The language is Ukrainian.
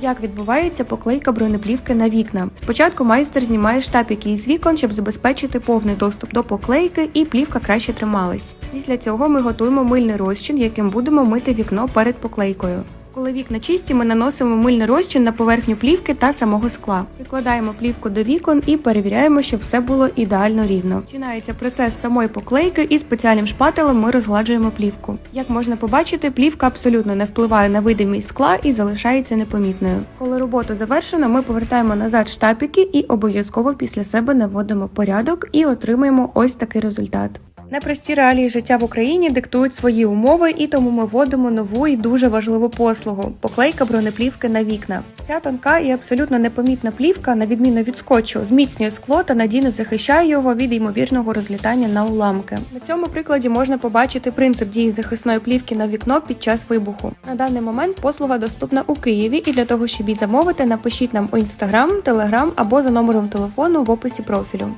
Як відбувається поклейка бронеплівки на вікна? Спочатку майстер знімає штапики із вікон, щоб забезпечити повний доступ до поклейки і плівка краще трималась. Після цього ми готуємо мильний розчин, яким будемо мити вікно перед поклейкою. Коли вікна чисті, ми наносимо мильний розчин на поверхню плівки та самого скла. Прикладаємо плівку до вікон і перевіряємо, щоб все було ідеально рівно. Починається процес самої поклейки і спеціальним шпателем ми розгладжуємо плівку. Як можна побачити, плівка абсолютно не впливає на видимість скла і залишається непомітною. Коли робота завершена, ми повертаємо назад штапики і обов'язково після себе наводимо порядок і отримаємо ось такий результат. Непрості реалії життя в Україні диктують свої умови, і тому ми вводимо нову і дуже важливу послугу поклейка бронеплівки на вікна. Ця тонка і абсолютно непомітна плівка, на відміну від скотчу, зміцнює скло та надійно захищає його від ймовірного розлітання на уламки. На цьому прикладі можна побачити принцип дії захисної плівки на вікно під час вибуху. На даний момент послуга доступна у Києві, і для того, щоб її замовити, напишіть нам у інстаграм, телеграм або за номером телефону в описі профілю.